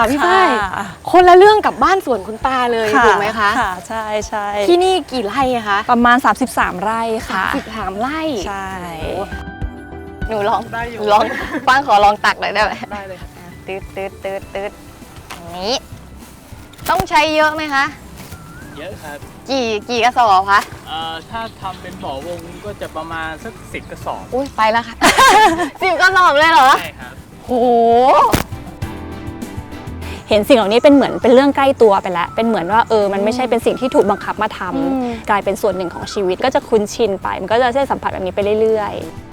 ค่ะพี่ฝ้ายค่ะคนละเรื่องกับบ้านสวนคุณตาเลยถูกไหมคะค่ะใช่ใช่ที่นี่กี่ไร่อะคะประมาณ 33 ไร่ค่ะสิบสามไร่ใช่หนูลองได้อยู่ ลองป้างขอลองตักหน่อยได้ไหมได้เลยครับตืดตืดตืดตืดอย่างนี้ ต้องใช้เยอะไหมคะ เยอะครับกี่กี่กระสอบคะเอ่อถ้าทำเป็นบ่อวงก็จะประมาณสักสิบกระสอบอุ้ยไปแล้วค่ะ สิบกระสอบเลยเหรอ ใช่ครับโอ้โห เห็นสิ่งเหล่านี้เป็นเหมือนเป็นเรื่องใกล้ตัวไปแล้ว เป็นเหมือนว่าเออมันไม่ใช่เป็นสิ่งที่ถูกบังคับมาทำอืมกลายเป็นส่วนหนึ่งของชีวิตก็จะคุ้นชินไป มันก็จะได้สัมผัสแบบนี้ไปเรื่อยๆ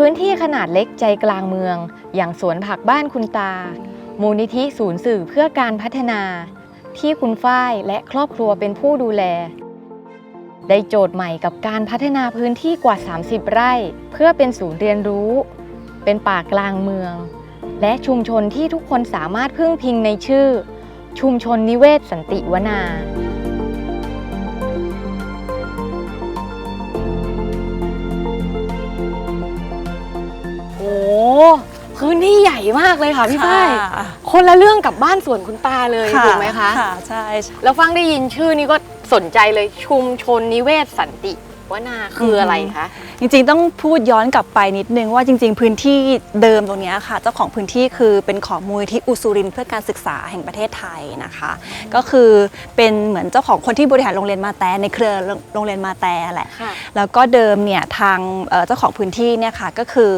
พื้นที่ขนาดเล็กใจกลางเมือง อย่างสวนผักบ้านคุณตา มูลนิธิศูนย์สื่อเพื่อการพัฒนา ที่คุณฝ้ายและครอบครัวเป็นผู้ดูแล ได้โจทย์ใหม่กับการพัฒนาพื้นที่กว่า 30 ไร่ เพื่อเป็นศูนย์เรียนรู้ เป็นป่ากลางเมือง และชุมชนที่ทุกคนสามารถพึ่งพิงในชื่อ ชุมชนนิเวศสันติวนา พื้นที่ใหญ่มากเลยค่ะๆพี่ฝ้ายค่ะ คนละเรื่องกับบ้านสวนคุณตาเลยถูกไหมคะ ค่ะ ใช่ใช่แล้วฟังได้ยินชื่อนี้ก็สนใจเลยชุมชนนิเวศสันติ วนาคืออะไรคะ จริงๆต้องพูดย้อนกลับไปนิดนึงว่าจริง ๆ พื้นที่เดิมตรงเนี้ยค่ะ เจ้าของพื้นที่คือเป็นของมูลที่อุสุรินทร์เพื่อการศึกษาแห่งประเทศไทยนะคะ ก็คือเป็นเหมือนเจ้าของคนที่บริหารโรงเรียนมาแต่ในเครือโรงเรียนมาแต่แหละค่ะแล้วก็เดิมเนี่ยทางเอ่อเจ้าของพื้นที่เนี่ยค่ะก็คือ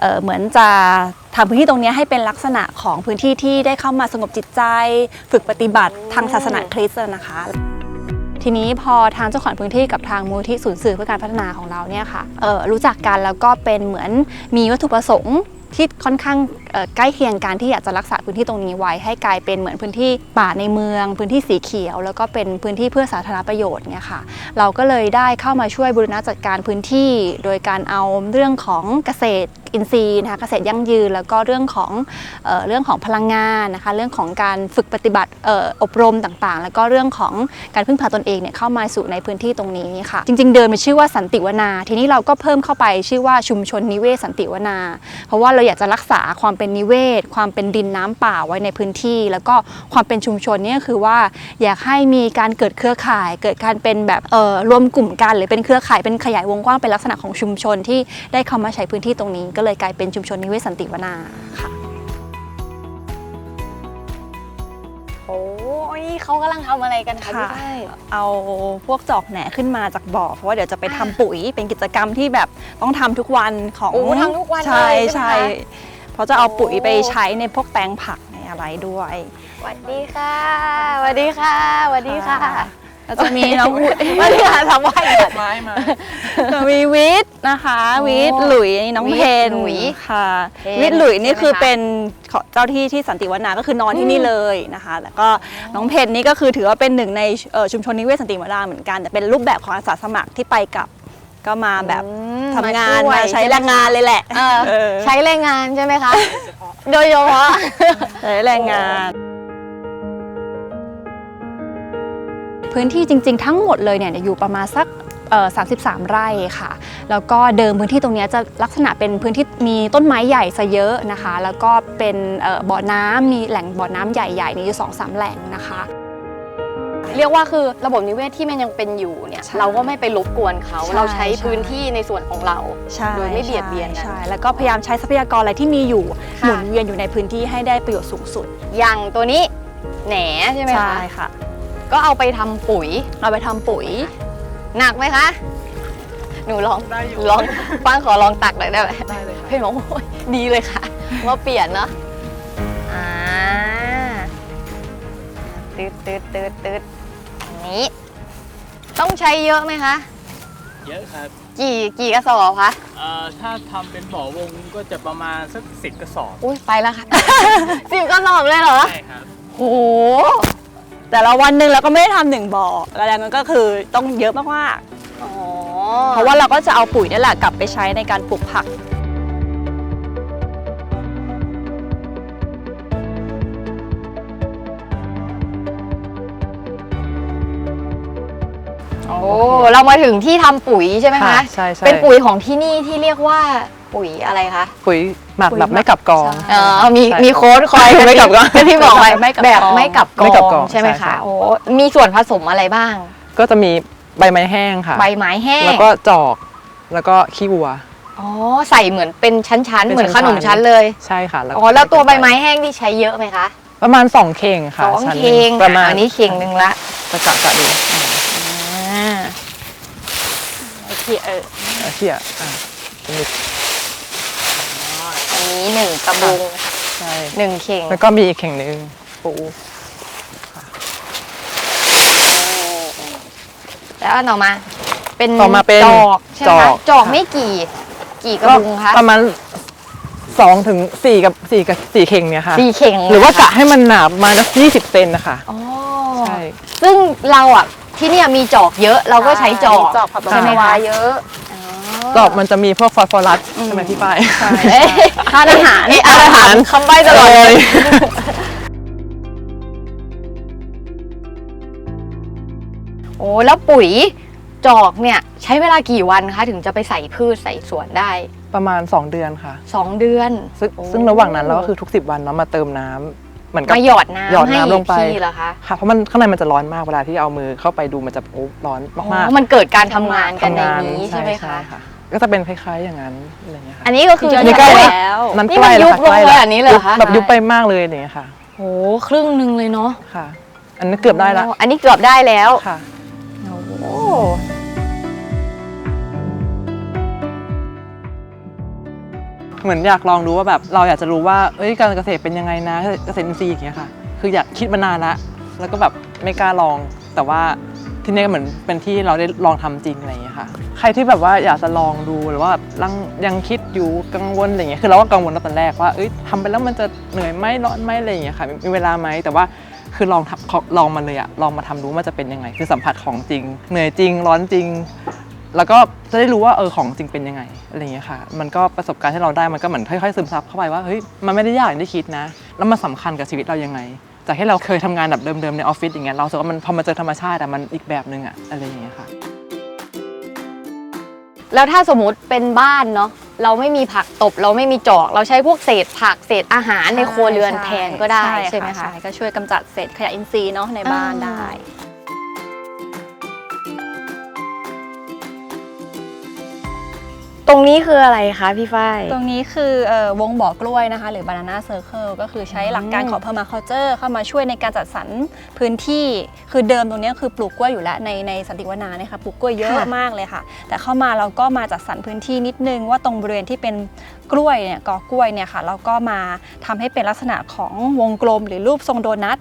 เอ่อเหมือนจะทำพื้นที่ตรงเนี้ยให้เป็นลักษณะของพื้นที่ที่ได้เข้ามาสงบจิตใจ ฝึกปฏิบัติทางศาสนาคริสต์นะคะ ทีนี้พอทางเจ้าของพื้นที่กับทางมูลที่ศูนย์สื่อเพื่อการพัฒนาของเราเนี่ยค่ะรู้จักกันแล้วก็เป็นเหมือนมีวัตถุประสงค์ที่ค่อนข้างใกล้เคียงกันที่อยากจะรักษาพื้นที่ตรงนี้ไว้ ให้กลายเป็นเหมือนพื้นที่ป่าในเมือง พื้นที่สีเขียว แล้วก็เป็นพื้นที่เพื่อสาธารณประโยชน์เนี่ยค่ะเราก็เลยได้เข้ามาช่วยบูรณะจัดการพื้นที่ โดยการเอาเรื่องของเกษตรอินทรีย์นะคะเกษตรยั่งยืน แล้วก็เรื่องของเออเรื่องของพลังงานนะคะเรื่องของการฝึกปฏิบัติอออบรมต่างๆ แล้วก็เรื่องของการพึ่งพาตนเองเนี่ยเข้ามาสู่ในพื้นที่ตรงนี้ค่ะ จริง ๆ เดิมมันชื่อว่าสันติวนา ทีนี้เราก็เพิ่มเข้าไปชื่อว่าชุมชนนิเวศสันติวนา เพราะว่าเราอยากจะรักษาความเป็นนิเวศ ความเป็นดินน้ำป่าไว้ในพื้นที่ แล้วก็ความเป็นชุมชนเนี่ยคือว่าอยากให้มีการเกิดเครือข่าย เกิดการเป็นแบบเอ่อรวมกลุ่มกัน หรือเป็นเครือข่ายเป็นขยายวงกว้างเป็นลักษณะของชุมชนที่ได้เข้ามาใช้พื้นที่ตรงนี้ ก็เลยกลายเป็นชุมชนนิเวศสันติวนาค่ะโอ้ยเขากำลังทำอะไรกันคะพี่ค่ะฝ้ายเอาพวกจอกแหนขึ้นมาจากบ่อ เพราะว่าเดี๋ยวจะไปทำปุ๋ยเป็นกิจกรรมที่แบบต้องทำทุกวันของโอ้ทำทุกวันใช่เลยใช่ใช่ไหมคะ เพราะจะเอาปุ๋ยโอ้ไปใช้ในพวกแปลงผักในอะไรด้วยสวัสดีค่ะสวัสดีค่ะสวัสดีค่ะก็จะมีน้องวุฒิสวัสดีค่ะทำไหว้ก่อนไม้มามีวิทย์นะคะโอ้วิทย์หลุยน้องวิทย์เพนหลุยค่ะเพนวิทย์หลุยนี่ใช่ไหมคือคะเป็นของเจ้าที่ที่สันติวนาก็คือนอนที่นี่เลยนะคะ แล้วก็น้องเพนนี่ก็คือถือว่าเป็นหนึ่งในเอ่อชุมชนนิเวศสันติวนาเหมือนกันแต่เป็นรูปแบบของอาสาสมัครที่ไปกับ ก็มาแบบอืมทำงานช่วยมาใช้แรงงานเลยแหละเออเออใช้แรงงานใช่ไหมคะ โดยเฉพาะ ใช้แรงงาน พื้นที่จริง ๆ ทั้งหมดเลยเนี่ยอยู่ประมาณสักเอ่อ33 ไร่ค่ะ แล้วก็เดิมพื้นที่ตรงเนี้ยจะลักษณะเป็นพื้นที่มีต้นไม้ใหญ่ซะเยอะนะคะ แล้วก็เป็นเอ่อบ่อน้ำมีแหล่งบ่อน้ำใหญ่ๆนี่อยู่สองสามแหล่งนะคะ เรียกว่าคือระบบนิเวศที่มันยังเป็นอยู่เนี่ย ใช่เราก็ไม่ไปรบกวนเขา ใช่เราใช้ใช่ พื้นที่ในส่วนของเรา ใช่โดยไม่เบียดเบียนกัน ใช่แล้วก็พยายามใช้ทรัพยากรอะไรที่มีอยู่หค่ะ มุนเวียนอยู่ในพื้นที่ให้ได้ประโยชน์สูงสุดอย่างตัวนี้แหนใช่ไหมคะค่ะ ก็เอาไปทำปุ๋ยเอาไปทำปุ๋ย หนักไหมคะ หนูลองได้อยู่ ลองป้างขอลองตักหน่อยได้ไหม ได้เลยครับเพื่อนบอกโอ้ยดีเลยค่ะ ว่าเปลี่ยนเนาะอ่าตืดตืดตืดตืดอั นนี้ ต้องใช้เยอะไหมคะ เยอะครับกี่กี่กระสอบคะ เอ่อถ้าทำเป็นบ่อวงก็จะประมาณสักสิบกระสอบอุ้ยไปแล้วค่ะ สิบกระสอบเลยเหรอ ใช่ครับโอ้โหแต่ละวันหนึ่งเราก็ไม่ได้ทำหนึ่งบ่อแล้วมันก็คือต้องเยอะมากอ๋อๆเพราะว่าเราก็จะเอาปุ๋ยนี่แหละกลับไปใช้ในการปลูกผัก เรามาถึงที่ทำปุ๋ยใช่ไหมคะค่ะใช่ใช่ เป็นปุ๋ยของที่นี่ที่เรียกว่าปุ๋ยอะไรคะปุ๋ยหมักปุ๋ยแบบไม่กลับกองใช่เออมีใช่มีโค้ดคอยไม่กลับกองที่บอกไว้ไม่กลับแบบกองไม่กลับกไม่กลับกอองงใช่ไหมใช่ใช่คะโอ้มีส่วนผสมอะไรบ้าง ก็จะมีใบไม้แห้งค่ะ ใบไม้แห้งแล้วก็จอกแล้วก็ขี้วัว อ๋อใส่เหมือนเป็นชั้นๆ เป็นเหมือนขนมชั้ชั้นนๆ เลยใช่ค่ะอ๋อแล้วตัวใบไม้แห้งที่ใช้เยอะไหมคะประมาณสองเข่งค่ะสองชั้นหเคนึ่งประมาณอันนี้เข่งหนึ่งละ จะกะกะดูอ่า ไอ้ที่เอออะเชี่ยอะมีอันนี้หนึ่งกระบุงใช่หนึ่งเข่งแล้วก็มีอีกเข่งหนึ่งปูแล้วอันต่อมา เป็นต่อมาเป็นจอกใช่ไหมจอคะกจอกค่ะไม่กี่ กี่กระก็บุงคะประมาณสองถึงสี่กับสี่กับสี่เข่งเนี่ยค่ะสี่เข่งหรือว่าเลยกะค่ะให้มันหนาประมาณยี่สิบเซนนะคะอ๋อใช่ซึ่งเราอะ ที่เนี่ยมีจอกเยอะเราก็ใช้จอกจอกผักตบใช่ไหมชวาคะเยอะจอกมันจะมีพวกฟอสฟอรัสใช่ไหมพี่ป้ายเอ้ยทานอาหารนี่อาหารคำใบ้ตลอดเลยโอ้แล้วปุ๋ยจอกเนี่ยใช้เวลากี่วันคะถึงจะไปใส่พืชใส่สวนได้ ประมาณ 2 เดือนค่ะสองเดือน ซึ่งโอ้ซึ่งระหว่างนั้นเราก็คือทุก 10 วันเนาะมาเติมน้ำ เหมือนกับ มาหยอดน้ำหยอดให้น้ำลงไป อีกทีเหรอคะค่ะเพราะมันข้างในมันจะร้อนมากเวลาที่เอามือเข้าไปดูมันจะโอ้ร้อนมากอ๋อมันเกิดการทำงานๆกันในทำงานนี้ใช่ไหมคะ ก็จะเป็นคล้ายๆอย่างนั้นอะไรอย่างเงี้ยค่ะอันนี้ก็คือจริงๆนี่ใกล้ แล้แล้ววนั้นนี่ใกมันล้ยุแล้วบค่ะลงใกล้ไปแล้วอันนี้เลยเหรอคะแบบยุบไปมากเลยอย่างเงี้ยค่ะโอ้ครึ่งหนึ่งเลยเนาะค่ะ อันนี้เกือบได้ละอันนี้เกือบได้แล้วค่ะ โอ้ เหมือนอยากลองดูว่าแบบเราอยากจะรู้ว่าเอ้ยการเกษตรเป็นยังไงนะเกษตรอินทรีย์อย่างเงี้ยค่ะ คืออยากคิดมานานละแล้วก็แบบไม่กล้าลอง แต่ว่าที่นี่เหมือนเป็นที่เราได้ลองทำจริงอะไรอย่างเงี้ยค่ะ ใครที่แบบว่าอยากจะลองดูหรือว่าลังยังคิดอยู่กังวลอะไรเงี้ยคือเราก็กังวลตั้งแต่แรกว่าเอ้ยทำไปแล้วมันจะเหนื่อยไหมร้อนไหมอะไรอย่างเงี้ยค่ะมีเวลาไหมแต่ว่าคือลองทำลองมาเลยอะลองมาทำดูมันจะเป็นยังไง คือสัมผัสของจริง เหนื่อยจริง ร้อนจริง แล้วก็จะได้รู้ว่าเออของจริงเป็นยังไงอะไรอย่างเงี้ยค่ะ มันก็ประสบการณ์ที่เราได้มันก็เหมือนค่อยๆซึมซับเข้าไปว่าเฮ้ยมันไม่ได้ยากอย่างที่คิดนะ แล้วมันสำคัญกับชีวิตเรายังไง จากที่เราเคยทำงานแบบเดิมๆในออฟฟิศอย่างเงี้ยเรารู้สึกว่ามันพอมาเจอธรรมชาติอะมันอีกแบบนึงอะอะไรอย่างเงี้ยค่ะ แล้วถ้าสมมติเป็นบ้านเนาะเราไม่มีผักตบเราไม่มีจอก เราใช้พวกเศษผักเศษอาหารในครัวเรือนแทนก็ได้ใช่ไหมคะใช่ก็ช่วยกำจัดเศษขยะอินทรีย์เนาะในบ้านอ่าได้ ตรงนี้คืออะไรคะพี่ฝ้าย ตรงนี้คือเอ่อวงบ่อกล้วยนะคะ หรือ Banana Circle ก็คือใช้หลักการของ Permaculture เข้ามาช่วยในการจัดสรรพื้นที่ คือเดิมตรงนี้คือปลูกกล้วยอยู่แล้วในในสันติวนาเนี่ยค่ะปลูกกล้วยเยอะค่ะ มากเลยค่ะ แต่เข้ามาเราก็มาจัดสรรพื้นที่นิดนึงว่าตรงบริเวณที่เป็นกล้วยเนี่ยกอกล้วยเนี่ยค่ะเราก็มาทำให้เป็นลักษณะของวงกลมหรือรูปทรงโดนัท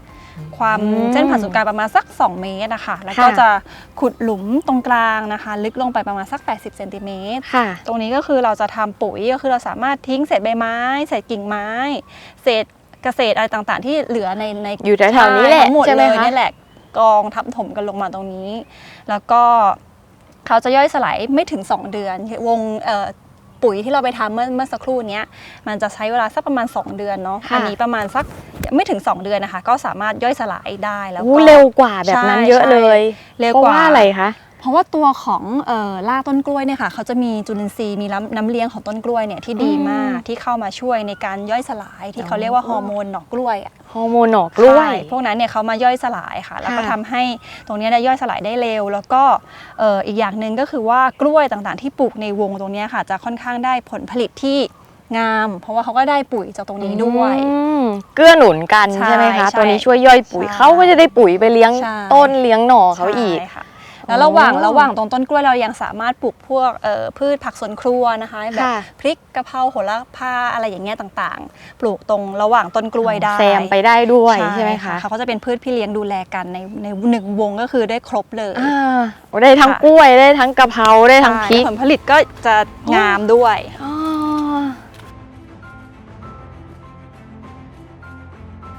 ความอืมเส้นผ่านศูนย์กลางประมาณสัก 2 เมตรนะคะแล้วก็ค่ะจะขุดหลุมตรงกลางนะคะ ลึกลงไปประมาณสัก 80เซนติเมตรค่ะตรงนี้ก็คือเราจะทำปุ๋ยก็คือเราสามารถทิ้งเศษใบไม้เศษกิ่งไม้ เศษเกษตรอะไรต่างๆ ที่เหลือในในอยู่แถวๆนี้แหละทั้งหมดใช่ไหมเลยคะนี่แหละกองทับถมกันลงมาตรงนี้ แล้วก็เขาจะย่อยสลายไม่ถึง 2 เดือนวงเอ่อ ปุ๋ยที่เราไปทำเมื่อเมื่อสักครู่เนี้ยมันจะใช้เวลาสักประมาณ 2 เดือนเนาะค่ะ อันี้ประมาณสักไม่ถึง 2 เดือนนะคะ ก็สามารถย่อยสลายได้แล้วโอ้ก็เร็วกว่าแบบนั้นใช่เยอะเลยเร็วเพราะกว่าว่าอะไรคะ เพราะว่าตัวของเอ่อรากต้นกล้วยเนี่ยค่ะเขาจะมีจุลินทรีย์มีน้ำน้ำเลี้ยงของต้นกล้วยเนี่ยที่ดีมากที่เข้ามาช่วยในการย่อยสลายที่เขาเรียกว่าฮอร์โมนหนอกกล้วยอะ ฮอร์โมนหนอกกล้วย ใช่พวกนั้นเนี่ยเขามาย่อยสลายค่ะ แล้วก็ค่ะ ทำให้ตรงเนี้ยได้ย่อยสลายได้เร็ว แล้วก็เอ่ออีกอย่างหนึ่งก็คือว่ากล้วยต่างๆ ที่ปลูกในวงตรงเนี้ยค่ะ จะค่อนข้างได้ผลผลิตที่งาม เพราะว่าเขาก็ได้ปุ๋ยจากตรงนี้ด้วย อืมเกื้อหนุนกันใช่ใช่ไหมคะ ใช่ตัวนี้ช่วยย่อยปุ๋ยใช่เขาก็จะได้ปุ๋ยไปเลี้ยงใช่ ต้นเลี้ยงหน่อเขาอีก ใช่ค่ะ แล้วระหว่างอ๋อระหว่างตรงต้นกล้วยเรายังสามารถปลูกพวกเอ่อพืชผักสวนครัวนะคะแบบค่ะพริกกะเพราโหระพาอะไรอย่างเงี้ยต่างๆ ปลูกตรงระหว่างต้นกล้วยได้แซมไปได้ด้วยใช่ไหมคะเขาก็จะเป็นพืชพี่เลี้ยงดูแลกันในในหนึ่งวงก็คือได้ครบเลยอ่าโอ้ได้ทั้งค่ะกล้วยได้ทั้งกะเพราได้ทั้งพริกใช่ผลผลิตก็จะงามด้วยอ๋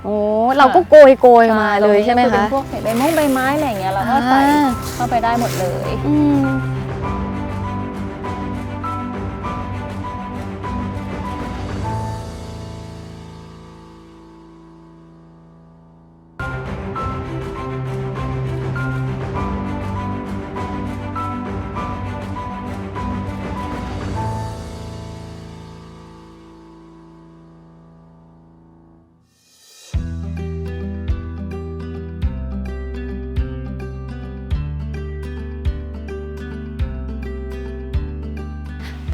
โอ้เราก็โกยโกยมาเลยใช่ไหมก็อเป็คะนพวกเศษใบมงใบไม้อะไรอย่างเงี้ยเราก็ใส่อ่าเข้าไปได้หมดเลย อืม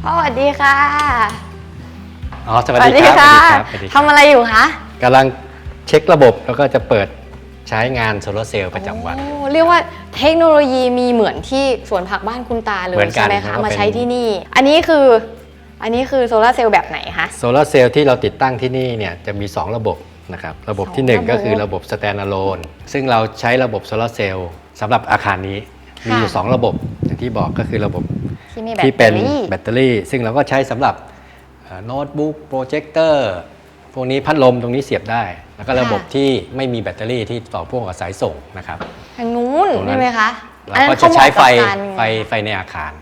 พ่อสวัสดีค่ะ อ๋อสวัสดีครับสวัสดีครับทำอะไรอยู่คะกำลังเช็คระบบแล้วก็จะเปิดใช้งานโซลาร์เซลล์ประจำวัน โอ้เรียกว่าเทคโนโลยีมีเหมือนที่สวนผักบ้านคุณตาเลยเหมือนกันใช่ไหมแล้คะวก็มาเป็นใช้ที่นี่ อันนี้คืออันนี้คือโซลาร์เซลล์แบบไหนคะ โซลาร์เซลล์ที่เราติดตั้งที่นี่เนี่ยจะมี 2 ระบบนะครับระบบสองที่ระบบ1ก็คือระบบ standalone ซึ่งเราใช้ระบบโซลาร์เซลล์สำหรับอาคารนี้มีอยู่2ระบบอย่างที่บอกก็คือระบบ ที่มีแบตที่เตเป็อนรี่ แบตเตอรี่ ซึ่งเราก็ใช้สำหรับโน้ตบุ๊กโปรเจคเตอร์พวกนี้พัดลมตรงนี้เสียบได้ แล้วก็ระบบที่ไม่มีแบตเตอรี่ที่ต่อพ่วงกับสายส่งนะครับ ทางนู้นตรงนั้น ใช่ไหมคะเราก็จะใช้ไฟอันนั้นเขาเหมาะกับการไฟไฟในอาคาร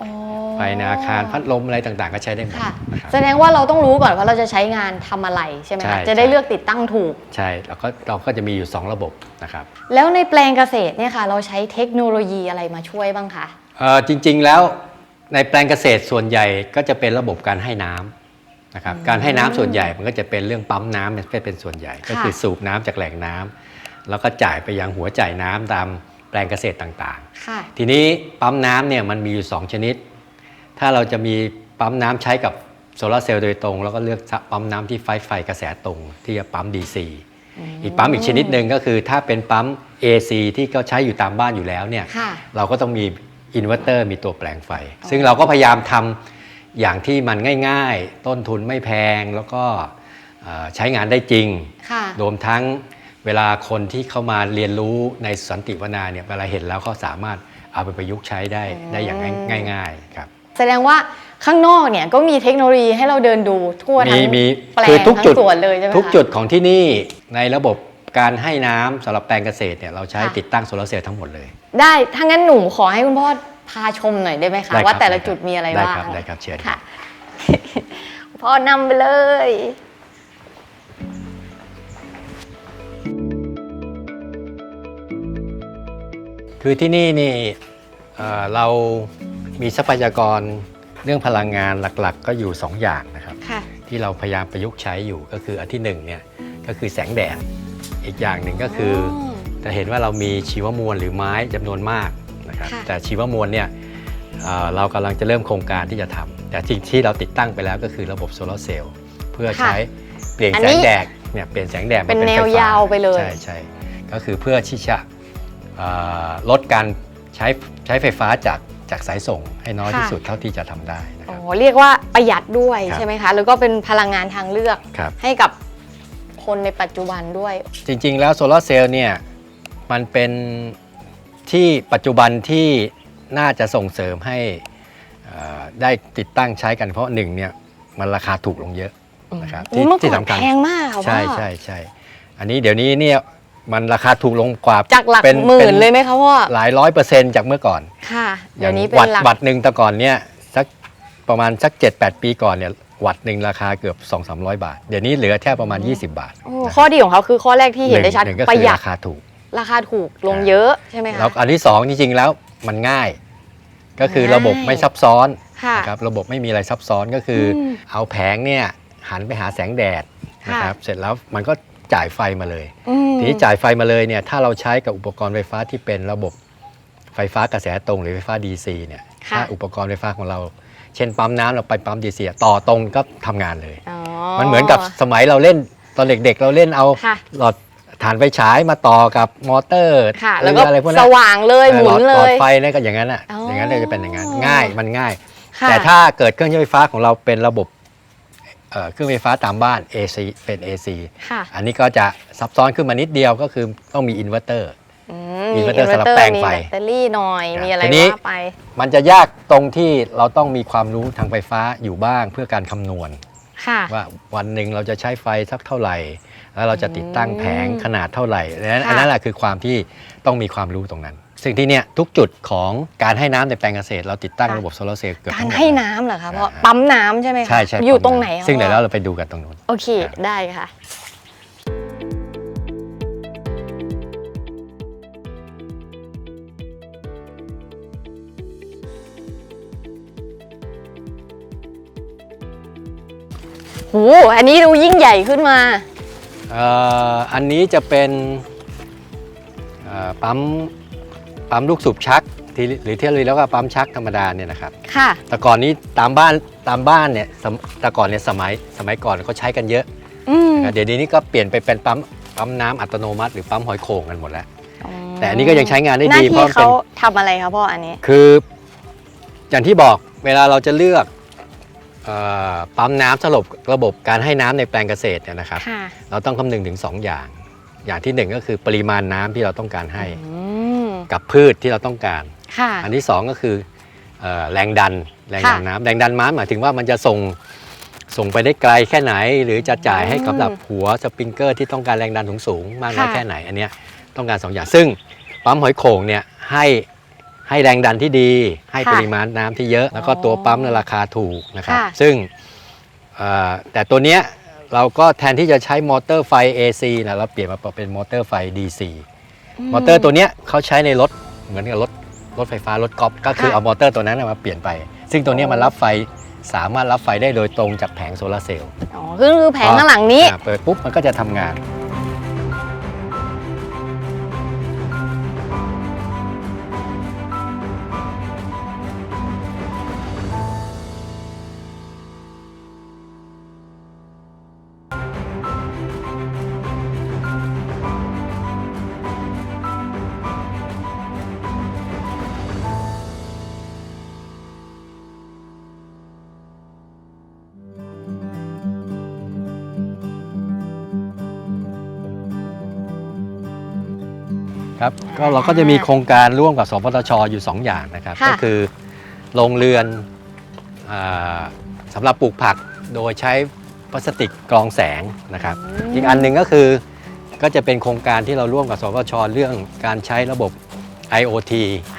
อ๋อไฟในอาคารพัดลมอะไรต่างๆ ก็ใช้ได้หมดค่ะ นะครับ แสดงว่าเราต้องรู้ก่อนว่าเราจะใช้งานทำอะไรใช่ไหมใช่คะจะได้ใช่ เลือกติดตั้งถูก ใช่แล้วก็เราก็จะมีอยู่ 2 ระบบนะครับแล้วในแปลงเกษตรเนี่ยค่ะ เราใช้เทคโนโลยีอะไรมาช่วยบ้างคะ เอ่อจริงๆแล้ว ในแปลงเกษตรส่วนใหญ่ก็จะเป็นระบบการให้น้ำนะครับการให้น้ำส่วนใหญ่มันก็จะเป็นเรื่องปั๊มน้ำเป็นเป็นส่วนใหญ่ ก็คือสูบน้ำจากแหล่งน้ำแล้วก็จ่ายไปยังหัวจ่ายน้ำตามแปลงเกษตรต่างค่ะๆทีนี้ปั๊มน้ำเนี่ยมันมีอยู่ 2 ชนิด ถ้าเราจะมีปั๊มน้ำใช้กับโซลาร์เซลล์โดยตรง แล้วก็เลือกปั๊มน้ำที่ไฟไฟกระแสตรงที่จะปั๊ม DC อีกปั๊มอีกชนิดหนึ่งก็คือถ้าเป็นปั๊ม AC ที่เขาใช้อยู่ตามบ้านอยู่แล้วเนี่ยค่ะเราก็ต้องมี อินเวอร์เตอร์มีตัวแปลงไฟ ซึ่งเราก็พยายามทำอย่างที่มันง่าย ๆ ต้นทุนไม่แพงแล้วก็เอ่อใช้งานได้จริงค่ะรวมทั้งเวลาคนที่เข้ามาเรียนรู้ในสันติวนาเนี่ยเวลาเห็นแล้วเขาสามารถเอาไปประยุกต์ใช้ได้ได้อย่างง่าย ๆ ครับ แสดงว่าข้างนอกเนี่ยก็มีเทคโนโลยีให้เราเดินดูทั่วทั้มีงมีแปลงคือทุกทั้จุดงสวนเลยใช่ไหมคะทุกจุดของที่นี่ในระบบ การให้น้ำสำหรับแปลงเกษตรเนี่ยเราใช้ค่ะ ติดตั้งโซลาร์เซลล์ทั้งหมดเลย ได้ถ้างั้นหนูขอให้คุณพ่อพาชมหน่อยได้ไหมคะ ได้ครับว่าแต่ละได้ครับจุดมีอะไรได้บ้างครับได้ครับเชิญ ค่ะ พ่อนำไปเลย คือที่นี่นี่เอ่อเรามีทรัพยากรเรื่องพลังงานหลักๆ ก็อยู่ 2 อย่างนะครับ ค่ะ ที่เราพยายามประยุกต์ใช้อยู่ก็คืออันที่หนึ่งเนี่ยก็คือแสงแดด อีกอย่างหนึ่งก็คืออจะเห็นว่าเรามีชีวมวลหรือไม้จำนวนมากนะครับค่ะ แต่ชีวมวลเนี่ยเอ่อเรากำลังจะเริ่มโครงการที่จะทำแต่ที่ที่เราติดตั้งไปแล้วก็คือระบบโซลาร์เซลล์เพื่อใช้เปลี่ยนอันแสนี้งแดดเนี่ยเปลี่ยนแสงแดดมาเป็นเป็นแนไฟวฟ้ายาวไปเลย ใช่ใช่ก็คือเพื่อที่จะเอ่อลดการใช้ใช้ไฟฟ้าจากจากสายส่งให้น้อยที่สุดเท่าที่จะทำได้นะคโอ้รับ เรียกว่าประหยัดด้วยครับ ใช่ไหมคะ แล้วก็เป็นพลังงานทางเลือกครับ ให้กับ คนในปัจจุบันด้วย จริงๆ แล้วโซลาร์เซลล์เนี่ยมันเป็นที่ปัจจุบันที่น่าจะส่งเสริมให้เอ่อได้ติดตั้งใช้กันเพราะหนึ่งเนี่ยมันราคาถูกลงเยอะนะครับโอ้เมื่อก่อนที่สำคัญแพงมากค่ะใช่พ่อใช่ใช่อันนี้เดี๋ยวนี้เนี่ยมันราคาถูกลงกว่าจากหลักป็หมื่ป็นเลยไหมคะพ่อหลายร้อยเปอร์เซ็นต์จากเมื่อก่อน ค่ะอเดี๋ยย่าวงนี้เป็วันตหลักบัตรหนึ่งแต่ก่อนเนี่ยสักประมาณสัก 7-8 ปีก่อนเนี่ย วัตต์หนึ่งราคาเกือบ 2-300 บาท เดี๋ยวนี้เหลือแค่ประมาณ 20 บาทโอ้ข้อดีของเขาคือข้อแรกที่เห็นได้ชัดหนึ่งก็ประคือหยัดราคาถูก ราคาถูกลงเยอะใช่ไหมคะ แล้วอันที่สองจริง ๆ แล้วมันง่าย ก็คือง่ายระบบไม่ซับซ้อนค่ะนะครับระบบไม่มีอะไรซับซ้อนก็คืออม เอาแผงเนี่ยหันไปหาแสงแดดค่ะนะครับเสร็จแล้วมันก็จ่ายไฟมาเลย อืม ทีนี้จ่ายไฟมาเลยเนี่ยถ้าเราใช้กับอุปกรณ์ไฟฟ้าที่เป็นระบบไฟฟ้ากระแสตรงหรือไฟฟ้า DC เนี่ยค่ะ ถ้าอุปกรณ์ไฟฟ้าของเรา เช่นปั๊มน้ำเราไปปั๊ม DC อะต่อตรงก็ทำงานเลย อ๋อ มันเหมือนกับสมัยเราเล่นตอนเด็กๆ เราเล่นเอาค่ะ หลอดฐานไฟฉายมาต่อกับมอเตอร์ค่ะหแล้วรืก็ออะไรพวกนั้นสว่างเลยหมุนออเลหลอดย ไฟนั่นก็อย่างนั้นอะอ๋ออ อย่างนั้นเลยจะเป็นอย่างนั้นอ๋อง่ายมันง่าย ค่ะแต่ถ้าเกิดเครื่องใช้ไฟฟ้าของเราเป็นระบบเอ่อเครื่องไฟฟ้าตามบ้าน AC เป็น AC ค่ะ อันนี้ก็จะซับซ้อนขึ้นมานิดเดียวก็คือต้องมีอินเวอร์เตอร์ อืมีอินเวอร์เตอร์สำหรับแปลงไฟ มีแบตเตอรี่หน่อยครับมีอะไรทีนี้ ว่าไป มันจะยากตรงที่เราต้องมีความรู้ทางไฟฟ้าอยู่บ้างเพื่อการคำนวณ ค่ะ ว่าวันหนึ่งเราจะใช้ไฟสักเท่าไหร่ แล้วเราจะติดตั้งแผงขนาดเท่าไหร่อันนั้นค่ะ อันนั้นแหละคือความที่ต้องมีความรู้ตรงนั้น ซึ่งที่เนี่ยทุกจุดของการให้น้ำในแปลงเกษตร เราติดตั้งระบบโซลาร์เซลล์เกือบการทั้งมด ให้น้ำเหรอคะเพราะอ่าปั๊มน้ำใช่ไหมคะใช่ใช่อยู่ปั๊มตรงไหนคะซึ่งเดี๋ยวพ่อเราไปดูกันตรงนู้น โอเคครับได้ค่ะ โหอันนี้ดูยิ่งใหญ่ขึ้นมา เอ่ออันนี้จะเป็นเอ่อปั๊มปั๊มลูกสูบชักที่หรือที่เราเรียกแล้วว่าปั๊มชักธรรมดาเนี่ยนะครับ ค่ะ แต่ก่อนนี้ตามบ้านตามบ้านเนี่ยสมแต่ก่อนเนี่ยสมัยสมัยก่อนเขาใช้กันเยอะอืมนะครับเดี๋ยวนี้ก็เปลี่ยนไปเป็นปั๊มปั๊มน้ำอัตโนมัติ หรือปั๊มหอยโข่งกันหมดแล้วอ๋อแต่อันนี้ก็ยังใช้งานได้หน้าดีเพที่ราะมันเป็เขานทำอะไรคะพ่ออันนี้ คือ อย่างที่บอกเวลาเราจะเลือกเออ ปั๊มน้ำสรุประบบการให้น้ำในแปลงเกษตรเนี่ยนะครับ ค่ะเราต้องคำนึงถึง 2 อย่าง อย่างที่หนึ่งก็คือปริมาณน้ำที่เราต้องการให้อืมกับพืชที่เราต้องการ ค่ะ อันที่สองก็คือเอ่อแรงดันแรงดันค่ะน้ำแรงดันน้ำหมายถึงว่ามันจะส่งส่งไปได้ไกลแค่ไหน หรือจะจ่ายให้กับดับหัวสปริงเกอร์ที่ต้องการแรงดันสูงๆมากน้อยค่ะ แค่ไหนอันเนี้ยต้องการสองอย่างซึ่งปั๊มหอยโข่งเนี่ยให้ ให้แรงดันที่ดี ให้ปริมาณน้ำที่เยอะ แล้วก็ตัวปั๊มในราคาถูกนะครับค่ะซึ่งเอ่อแต่ตัวเนี้ยเราก็แทนที่จะใช้มอเตอร์ไฟ AC นะเราเปลี่ยนมาเป็นมอเตอร์ไฟ DC มอเตอร์ตัวเนี้ยเขาใช้ในรถเหมือนกับรถรถไฟฟ้ารถกอล์ฟก็คือค่ะเอามอเตอร์ตัวนั้นนะมาเปลี่ยนไป ซึ่งตัวเนี้ยมันรับไฟสามารถรับไฟได้โดยตรงจากแผงโซลาร์เซลล์อ๋อคือคือแผงข้างหลังนี้อ่าเปิดปุ๊บมันก็จะทำงาน ก็เราก็จะมีโครงการร่วมกับสปตชอยู่ 2 อย่างนะครับ ค่ะ ก็คือโรงเรือนอาสำหรับปลูกผักโดยใช้พลาสติกกรองแสงนะครับ อีกอันหนึ่งก็คือก็จะเป็นโครงการที่เราร่วมกับสปตชเรื่องการใช้ระบบ IoT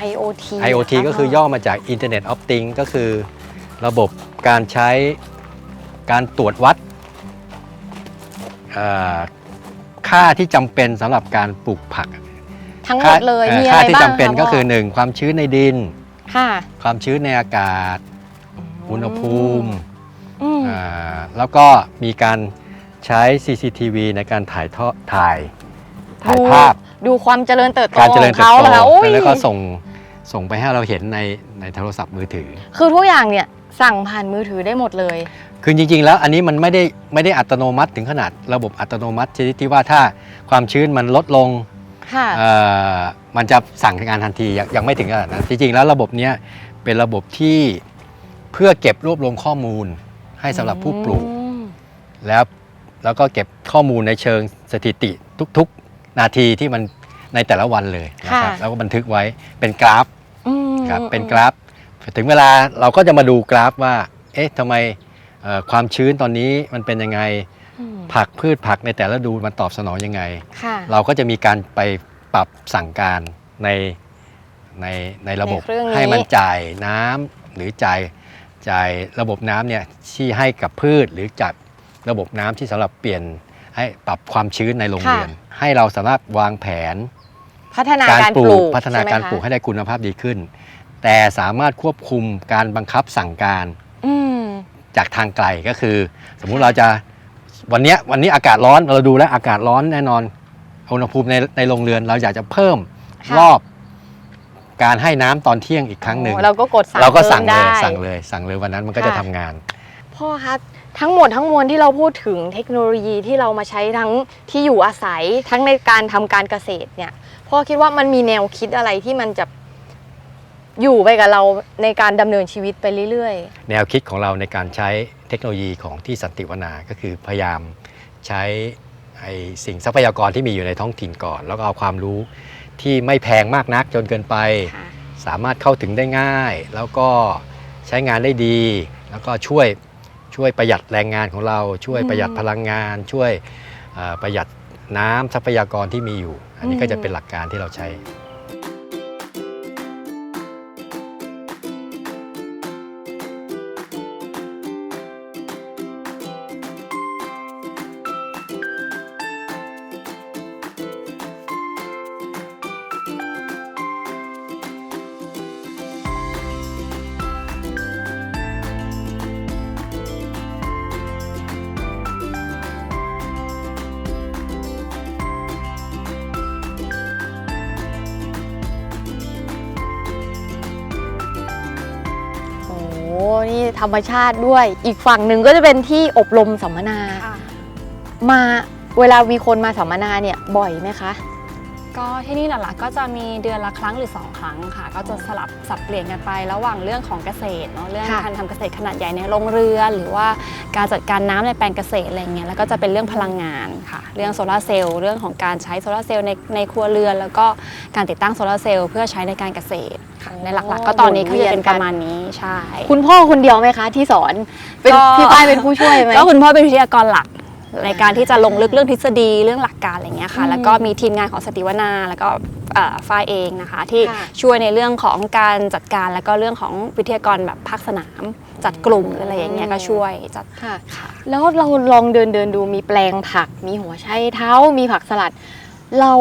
IoT IoT ก็คือย่อมาจาก Internet of Things ก็คือระบบการใช้การตรวจวัดเอ่อค่าที่จำเป็นสำหรับการปลูกผัก ทั้งหมดเลยค่ามีอ่ออะไรค่าที่บ้างจำเป็นคะก็คือพ่1ความชื้นในดิน ค่ะความชื้นในอากาศ อุณหภูมิอืม อ่าแล้วก็มีการใช้ CCTV ในการถ่ายทอดถ่ายถ่ายภาพ ดูความเจริญเติบโตการเจริญของเติบเขาโตเหรอคะอุ้ยแล้วก็ส่งส่งไปให้เราเห็นในในโทรศัพท์มือถือ คือทุกอย่างเนี่ยสั่งผ่านมือถือได้หมดเลย คือจริงๆ แล้วอันนี้มันไม่ได้ไม่ได้อัตโนมัติถึงขนาดระบบอัตโนมัติชนิดที่ว่าถ้าความชื้นมันลดลง ค่ะ เอ่อมันจะสั่งงานทันทียังยังไม่ถึงขนาดนั้นจริงๆแล้วระบบเนี้ยเป็นระบบที่เพื่อเก็บรวบรวมข้อมูลให้สำหรับผู้ปลูก อืมแล้วแล้วก็เก็บข้อมูลในเชิงสถิติทุกๆ นาทีที่มันในแต่ละวันเลยนะครับค่ะแล้วก็บันทึกไว้เป็นกราฟอืมครับเป็นกราฟ ถึงเวลาเราก็จะมาดูกราฟว่า เอ๊ะทำไมเอ่อความชื้นตอนนี้มันเป็นยังไงอืม ผักพืชผักในแต่ละดูมันตอบสนองยังไงค่ะเราก็จะมีการไปปรับสั่งการในในในระบบในเครื่องนี้ให้มันจ่ายน้ำหรือจ่ายจ่ายระบบน้ำเนี่ยที่ให้กับพืชหรือจัดระบบน้ำที่สำหรับเปลี่ยนให้ปรับความชื้นในโรงเรือน ให้เราสามารถวางแผน พัฒนาการการปปลูลูกกพัฒนาการใช่ไหมคะปลูกให้ได้คุณภาพดีขึ้น แต่สามารถควบคุมการบังคับสั่งการอืมจากทางไกลก็คือ สมมุติเราจะ วันเนี้ยวันนี้อากาศร้อนเราดูแล้วอากาศร้อนแน่นอนอุณหภูมิในในโรงเรือนเราอยากจะเพิ่มค่ะรอบ การให้น้ำตอนเที่ยงอีกครั้งหนึ่งโอ้เราก็กดสั่งเราก็สั่งพิ่มเลยได้ สั่งเลยสั่งเลยวันนั้นมันก็ค่ะจะทำงาน พ่อคะทั้งหมดทั้งมวลที่เราพูดถึงเทคโนโลยีที่เรามาใช้ทั้งที่อยู่อาศัยทั้งในการทำการเกษตรเนี่ยพ่อคิดว่ามันมีแนวคิดอะไรที่มันจะอยู่ไปกับเราในการดำเนินชีวิตไปเรื่อย แนวคิดของเราในการใช้ เทคโนโลยีของที่สันติวนา ก็คือพยายามใช้ไอ้สิ่งทรัพยากรที่มีอยู่ในท้องถิ่นก่อน แล้วก็เอาความรู้ที่ไม่แพงมากนักจนเกินไปๆค่ะสามารถเข้าถึงได้ง่าย แล้วก็ใช้งานได้ดี แล้วก็ช่วยช่วยประหยัดแรงงานของเรา ช่วยประหยัดอืมพลังงาน ช่วยเอ่อประหยัดน้ำทรัพยากรที่มีอยู่ อันนี้ก็จะอืมเป็นหลักการที่เราใช้ ธรรมชาติด้วย อีกฝั่งหนึ่งก็จะเป็นที่อบรมสัมมนามาเวลามีคนมาสัมมนาเนี่ยบ่อยไหมคะ ก็ที่นี่หลักๆก็จะมีเดือนละครั้งหรือ 2 ครั้งค่ะ ก็จะสลับสับเปลี่ยนกันไประหว่างเรื่องของเกษตรเนาะเรื่องค่ะ การทำเกษตรขนาดใหญ่ในโรงเรือน หรือว่าการจัดการน้ำในแปลงเกษตรอะไรเงี้ยแล้วก็จะเป็นเรื่องพลังงานค่ะ เรื่องโซลาร์เซลล์เรื่องของการใช้โซลาร์เซลล์ในในครัวเรือน แล้วก็การติดตั้งโซลาร์เซลล์เพื่อใช้ในการเกษตร ค่ะในหลักๆ ก็ตอนนี้ก็จะเป็นประมาณนี้ใช่คุณพ่อคนเดียวไหมคะที่สอนเป็นก็ พี่ป้ายเป็นผู้ช่วยไหม ก็คุณพ่อเป็นวิทยากรหลักในการที่จะลงลึกเรื่องทฤษฎีเรื่องหลักการอะไรเงี้ยค่ะ อืมแล้วก็มีทีมงานของสติวนาแล้วก็เอ่อฝ้ายเองนะคะ ที่ค่ะ ช่วยในเรื่องของการจัดการแล้วก็เรื่องของวิทยากรแบบภาคสนาม จัดกลุ่มหรืออะไรอย่างเงี้ยก็ช่วยจัดค่ะ ค่ะ แล้วเราลองเดินเดินดูมีแปลงผัก มีหัวไชเท้ามีผักสลัด เรา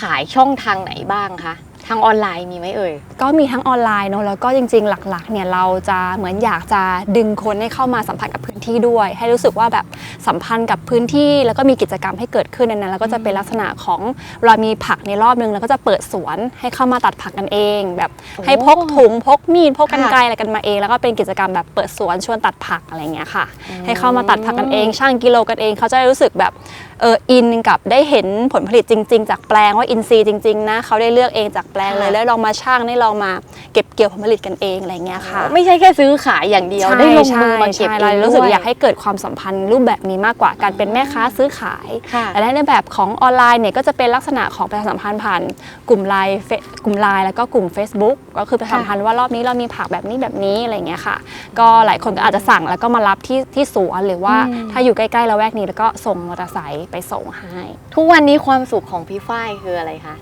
ขายช่องทางไหนบ้างคะ ทางออนไลน์มีไหมเอ่ย ก็มีทั้งออนไลน์เนอะแล้วก็จริง ๆ หลักๆเนี่ยเราจะเหมือนอยากจะดึงคนให้เข้ามาสัมผัสกับพื้นที่ด้วย ให้รู้สึกว่าแบบสัมพันธ์กับพื้นที่แล้วก็มีกิจกรรมให้เกิดขึ้นในนั้นแล้วก็จะเป็นลักษณะของเรามีผักในรอบนึงแล้วก็จะเปิดสวนให้เข้ามาตัดผักกันเอง แบบโอ้ให้พกถุงพกมีดพกกันค่ะไกรอะไรกันมาเอง แล้วก็เป็นกิจกรรมแบบเปิดสวนชวนตัดผักอะไรอย่างเงี้ยค่ะอืมให้เข้ามาตัดผักกันเอง ช่างกิโลกันเองเขาจะได้รู้สึกแบบเอออินกับได้เห็นผลผลิตจริง ๆ จากแปลงว่าอินทรีย์จริงๆนะเขาได้เลือกเองจากแปลงเลยค่ะแล้วลองมาช่างได้ลองมาเก็บเกี่ยวผลผลิตกันเองอะไรเงี้ยค่ะไม่ใช่แค่ซื้อขายอย่างเดียวได้ลงมือมาเก็บใช่เอเรางรู้สึกด้วยอยากให้เกิดความสัมพันธ์รูปแบบนี้มากกว่าการเป็นแม่ค้าซื้อขายค่ะแต่ในแบบของออนไลน์เนี่ยก็จะเป็นลักษณะของประชาสัมพันธ์ผ่านกลุ่มไลน์เฟซกลุ่มไลน์แล้วก็กลุ่ม Facebook ก็คือประชาสัมพันธ์ว่ารอบนี้เรามีผักแบบนี้แบบนี้อะไรเงี้ยค่ะ ก็หลายคนก็อาจจะสั่งแล้วก็มารับที่ที่สวนหรือว่าอืมถ้าอยู่ใกล้ๆละแวกนี้แล้วก็ส่งมอเตอร์ไซค์ไปส่งให้ ทุกวันนี้ความสุขของพี่ฝ้ายคืออะไรคะ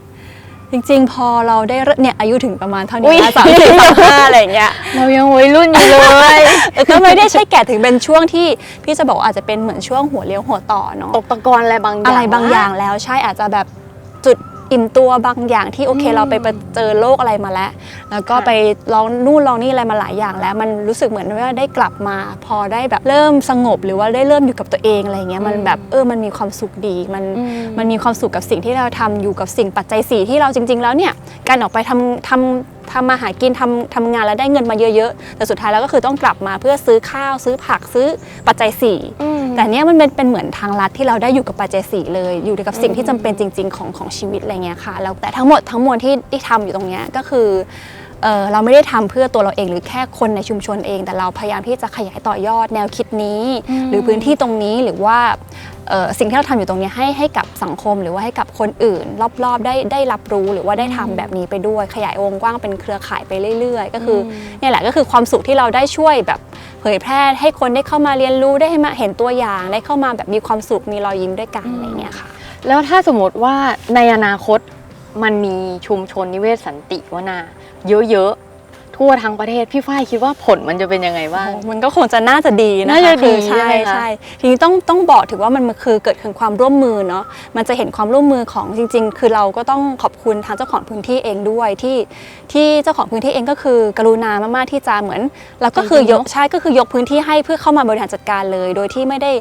จริงๆ พอเราได้เริ่มเนี่ยอายุถึงประมาณเท่าอุ๊นี้ยนะสามสิบสามห้าอะไรอย่างเงี้ย เรายังวัยรุ่นอยู่เลยเออก็ไม่ได้ใช่แก่ถึงเป็นช่วงที่พี่จะบอกว่าอาจจะเป็นเหมือนช่วงหัวเลี้ยวหัวต่อเนาะตกตะกอนอะไรบางอย่างอะไรบางอย่างแล้วใช่อาจจะแบบจุด อิ่มตัวบางอย่างที่โอเคอืมเราไปเจอโลกอะไรมาแล้ว แล้วก็ค่ะไปลองนู่นลองนี่อะไรมาหลายอย่างแล้ว มันรู้สึกเหมือนว่าได้กลับมา พอได้แบบเริ่มสงบหรือว่าได้เริ่มอยู่กับตัวเองอะไรเงี้ยมันแบบเออมันมีความสุขดีมันอืมมันมีความสุขกับสิ่งที่เราทำอยู่กับสิ่งปัจจัยสี่ที่เราจริง ๆ แล้วเนี่ยการออกไปทำทำ ทำมาหากินทำทำงานแล้วได้เงินมาเยอะๆ แต่สุดท้ายแล้วก็คือต้องกลับมาเพื่อซื้อข้าวซื้อผักซื้อปัจจัยสี่อืมแต่เนี้ยมันเป็นเป็นเหมือนทางลัดที่เราได้อยู่กับปัจเจศีเลยอยู่กับสิ่งอืมที่จำเป็นจริง ๆ ของของชีวิตอะไรเงี้ยค่ะแล้วแต่ทั้งหมดทั้งมวลที่ที่ทำอยู่ตรงเนี้ยก็คือ เออเราไม่ได้ทำเพื่อตัวเราเองหรือแค่คนในชุมชนเอง แต่เราพยายามที่จะขยายต่อยอดแนวคิดนี้อืมหรือพื้นที่ตรงนี้หรือว่าเอ่อสิ่งที่เราทำอยู่ตรงเนี้ยให้ให้กับสังคมหรือว่าให้กับคนอื่น รอบๆได้ได้รับรู้หรือว่าได้ทำแบบนี้ไปด้วย ขยายวงกว้างเป็นเครือข่ายไปเรื่อย ๆ ก็คืออเนี่ยแหละก็คือความสุขที่เราได้ช่วยแบบเผยแพร่ให้คนได้เข้ามาเรียนรู้ได้ให้มาเห็นตัวอย่าง ได้เข้ามาแบบมีความสุขมีรอยยิ้มด้วยกันอะไรเงี้ยค่ะ แล้วถ้าสมมติว่าในอนาคตมันมีชุมชนนิเวศสันติวนา เยอะๆ ทั่วทั้งประเทศ พี่ฝ้ายคิดว่าผลมันจะเป็นยังไงบ้างโอ้มันก็คงจะน่าจะดีนะคะน่าจะดีคือใช่ใช่ไหมคะใช่ทีนี้ต้องต้องบอกถึงว่ามันมันคือเกิดขึ้นความร่วมมือเนาะมันจะเห็นความร่วมมือของจริง ๆ คือเราก็ต้องขอบคุณทางเจ้าของพื้นที่เองด้วยที่ ที่เจ้าของพื้นที่เองก็คือ กรุณามากๆที่จะเหมือนเราก็คือยกใช่ก็คือยกพื้นที่ให้เพื่อเข้ามาบริหารจัดการเลย โดยที่ไม่ได้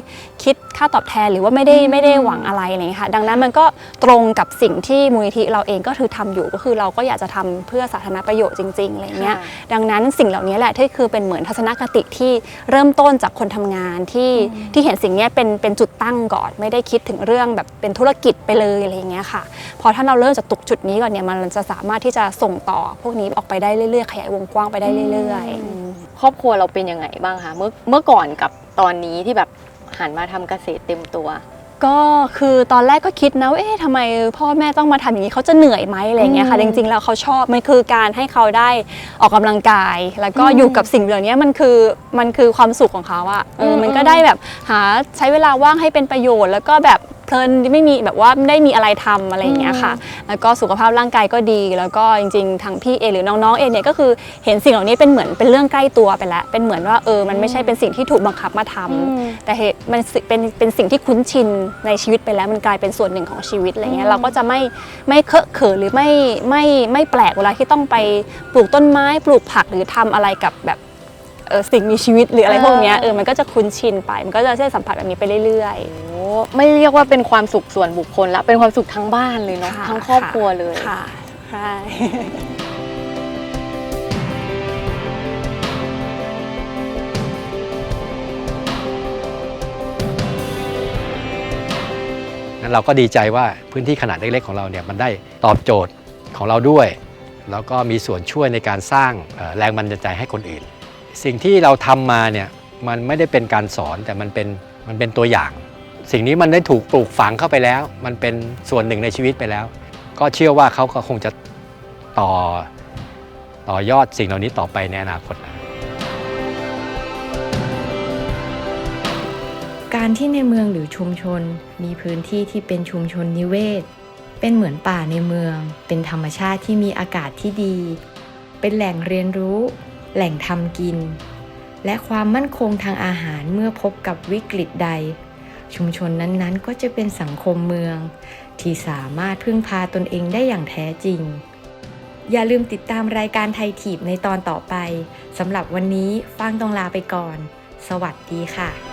คิดค่าตอบแทนหรือว่าไม่ได้ไม่ได้หวังอะไรอะไรอย่างเงี้ยค่ะดังนั้นมันก็ตรงกับสิ่งที่มูลนิธิเราเองก็คือทำอยู่ก็คือเราก็อยากจะทำเพื่อสาธารณประโยชน์จริงๆอะไรอย่างเงี้ยค่ะดังนั้นสิ่งเหล่านี้แหละที่คือเป็นเหมือนทัศนคติที่เริ่มต้นจากคนทำงานที่ที่เห็นสิ่งเนี้ยเป็นเป็นจุดตั้งก่อน ไม่ได้คิดถึงเรื่องแบบเป็นธุรกิจไปเลยอะไรอย่างเงี้ยค่ะพอถ้าเราเริ่มจากตุกจุดนี้ก่อนเนี่ยมันจะสามารถที่จะส่งต่อพวกนี้ออกไปได้เรื่อยๆขยายวงกว้างไปได้เรื่อยๆอืมครอบครัวเราเป็นยังไงบ้างคะเมื่อเมื่อก่อนกับตอนนี้ที่แบบหันมาทำเกษตรเต็มตัว ก็คือตอนแรกก็คิดนะว่าเอ๊ะทำไมพ่อแม่ต้องมาทำอย่างนี้เขาจะเหนื่อยไหมอะไรอย่างเงี้ยค่ะอืจมริงๆแล้วเขาชอบมันคือการให้เขาได้ออกกำลังกาย แล้วก็อืมอยู่กับสิ่งเหล่านี้มันคือมันคือความสุขของเขาอะเอออมมันก็ได้แบบหาใช้เวลาว่างให้เป็นประโยชน์ แล้วก็แบบเพลินไม่มีแบบว่าไม่ได้มีอะไรทำอะไรอย่างเงี้ยค่ะ แล้วก็สุขภาพร่างกายก็ดี แล้วก็จริงๆทางพี่เอหรือน้องๆเองเนี่ยก็คือเห็นสิ่งเหล่านี้เป็นเหมือนเป็นเรื่องใกล้ตัวไปแล้ว เป็นเหมือนว่าเออมันไม่ใช่เป็นสิ่งที่ถูกบังคับมาทำแต่เหตุมันสิเป็นเป็นสิ่งที่คุ้นชินในชีวิตไปแล้วมันกลายเป็นส่วนหนึ่งของชีวิตอะไรเงี้ยเราก็จะไม่ไม่เคอะเขินหรือไม่ไม่ไม่แปลกเวลาที่ต้องไปปลูกต้นไม้ปลูกผักหรือทำอะไรกับแบบเออสิ่งมีชีวิตหรืออะไรอ่าพวกเนี้ยเออมันก็จะคุ้นชินไป มันก็จะได้สัมผัสแบบนี้ไปเรื่อย โอ้ไม่เรียกว่าเป็นความสุขส่วนบุคคลละเป็นความสุขทั้งบ้านเลยเนาะค่ะ ทั้งครอบครัวเลย ๆ ค่ะใช่ งั้นเราก็ดีใจว่าพื้นที่ขนาดเล็กๆของเราเนี่ยมันได้ตอบโจทย์ของเราด้วย แล้วก็มีส่วนช่วยในการสร้างเอ่อแรงบันดาลใจให้คนอื่น สิ่งที่เราทำมาเนี่ยมันไม่ได้เป็นการสอนแต่มันเป็นมันเป็นตัวอย่าง สิ่งนี้มันได้ถูกปลูกฝังเข้าไปแล้ว มันเป็นส่วนหนึ่งในชีวิตไปแล้ว ก็เชื่อว่าเขาก็คงจะต่อต่อยอดสิ่งเหล่านี้ต่อไปในอนาคตการที่ในเมืองหรือชุมชน มีพื้นที่ที่เป็นชุมชนนิเวศ เป็นเหมือนป่าในเมือง เป็นธรรมชาติที่มีอากาศที่ดี เป็นแหล่งเรียนรู้ แหล่งทำกิน และความมั่นคงทางอาหารเมื่อพบกับวิกฤตใด ชุมชนนั้นๆ ก็จะเป็นสังคมเมือง ที่สามารถพึ่งพาตนเองได้อย่างแท้จริง อย่าลืมติดตามรายการไทยทีบในตอนต่อไปสำหรับวันนี้ฟางต้องลาไปก่อน สวัสดีค่ะ